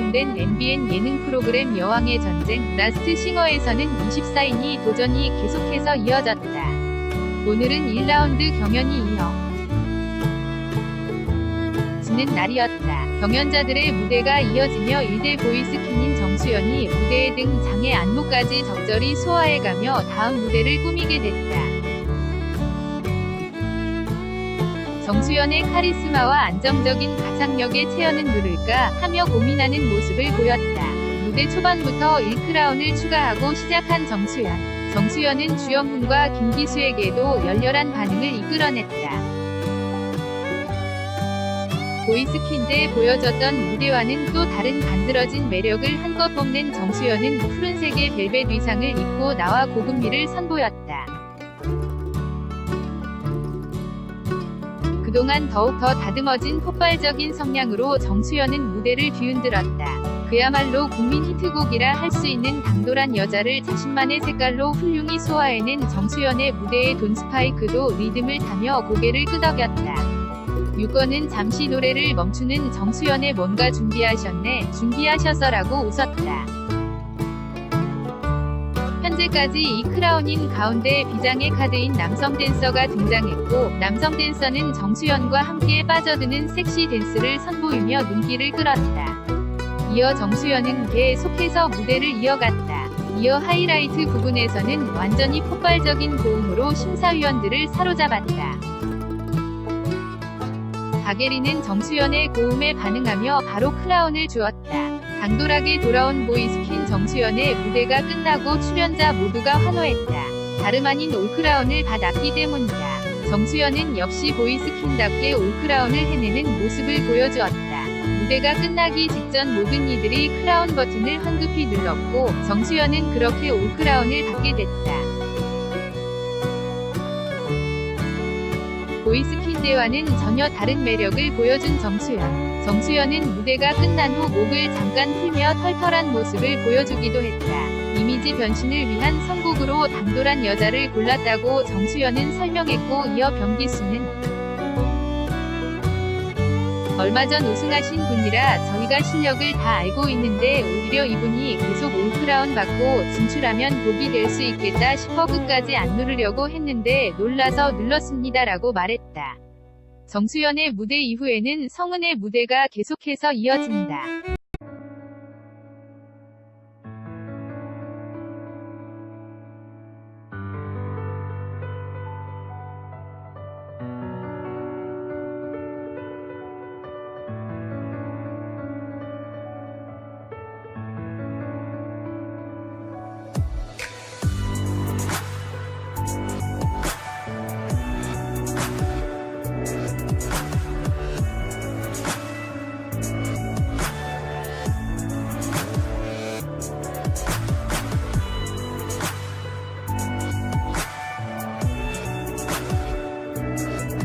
방송된 MBN 예능 프로그램 여왕의 전쟁 라스트 싱어에서는 24인이 도전이 계속해서 이어졌다. 오늘은 1라운드 경연이 이어 지는 날이었다. 경연자들의 무대가 이어지며 1대 보이스킨인 정수연이 무대에 등 장의 안무까지 적절히 소화해가며 다음 무대를 꾸미게 됐다. 정수연의 카리스마와 안정적인 가창력에 채연은 누를까 하며 고민하는 모습을 보였다. 무대 초반부터 1크라운을 추가하고 시작한 정수연. 정수연은 주영훈과 김기수에게도 열렬한 반응을 이끌어냈다. 보이스킨데 보여줬던 무대와는 또 다른 간드러진 매력을 한껏 뽐낸 정수연은 푸른색의 벨벳 의상을 입고 나와 고급미를 선보였다. 그동안 더욱 더 다듬어진 폭발적인 성량으로 정수연은 무대를 뒤흔들었다. 그야말로 국민 히트곡이라 할 수 있는 당돌한 여자를 자신만의 색깔로 훌륭히 소화해낸 정수연의 무대의 돈 스파이크도 리듬을 타며 고개를 끄덕였다. 유건은 잠시 노래를 멈추는 정수연의 뭔가 준비하셨네, 준비하셔서라고 웃었다. 현재까지 이 크라운인 가운데 비장의 카드인 남성 댄서가 등장했고, 남성 댄서는 정수연과 함께 빠져드는 섹시 댄스를 선보이며 눈길을 끌었다. 이어 정수연은 계속해서 무대를 이어갔다. 이어 하이라이트 부분에서는 완전히 폭발적인 고음으로 심사위원들을 사로잡았다. 박예리는 정수연의 고음에 반응하며 바로 크라운을 주었다. 당돌하게 돌아온 보이스킨 정수연의 무대가 끝나고 출연자 모두가 환호했다. 다름 아닌 올크라운을 받았기 때문이다. 정수연은 역시 보이스킨답게 올크라운을 해내는 모습을 보여주었다. 무대가 끝나기 직전 모든 이들이 크라운 버튼을 황급히 눌렀고 정수연은 그렇게 올크라운을 받게 됐다. 보이스킨대와는 전혀 다른 매력을 보여준 정수연. 정수연은 무대가 끝난 후 목을 잠깐 풀며 털털한 모습을 보여주기도 했다. 이미지 변신을 위한 선곡으로 당돌한 여자를 골랐다고 정수연은 설명했고 이어 변기수는 얼마 전 우승하신 분이라 저희가 실력을 다 알고 있는데 오히려 이분이 계속 올크라운 받고 진출하면 복이 될 수 있겠다 싶어 끝까지 안 누르려고 했는데 놀라서 눌렀습니다라고 말했다. 정수연의 무대 이후에는 성은의 무대가 계속해서 이어진다.